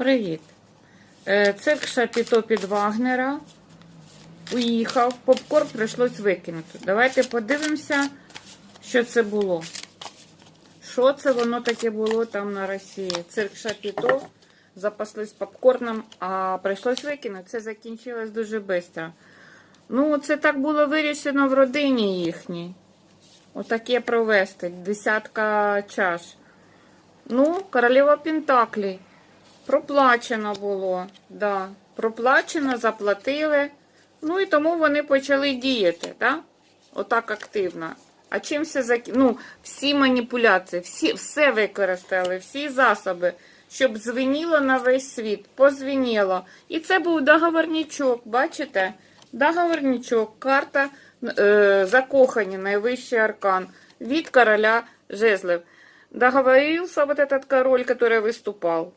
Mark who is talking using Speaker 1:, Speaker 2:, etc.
Speaker 1: Привіт. Е, Цирк Шапіто під Вагнера. Уїхав. Попкорн прийшлось викинути. Давайте подивимося, що це було. Що це воно таке було там на Росії? Цирк Шапіто. Запаслись попкорном, а прийшлось викинути. Це закінчилось дуже швидко. Ну, це так було вирішено в родині їхній. Отаке провести. Десятка чаш. Ну, королева Пентаклі. Проплачено було. Да. Проплачено, заплатили. Ну і тому вони почали діяти, да? Отак активно. А чим все зак... Ну, всі маніпуляції, всі, все використали, всі засоби, щоб звеніло на весь світ, позвеніло. І це був договорничок, бачите? Договорничок, карта е, закохані, найвищий аркан від короля жезлов. Договорился вот этот король, который выступал.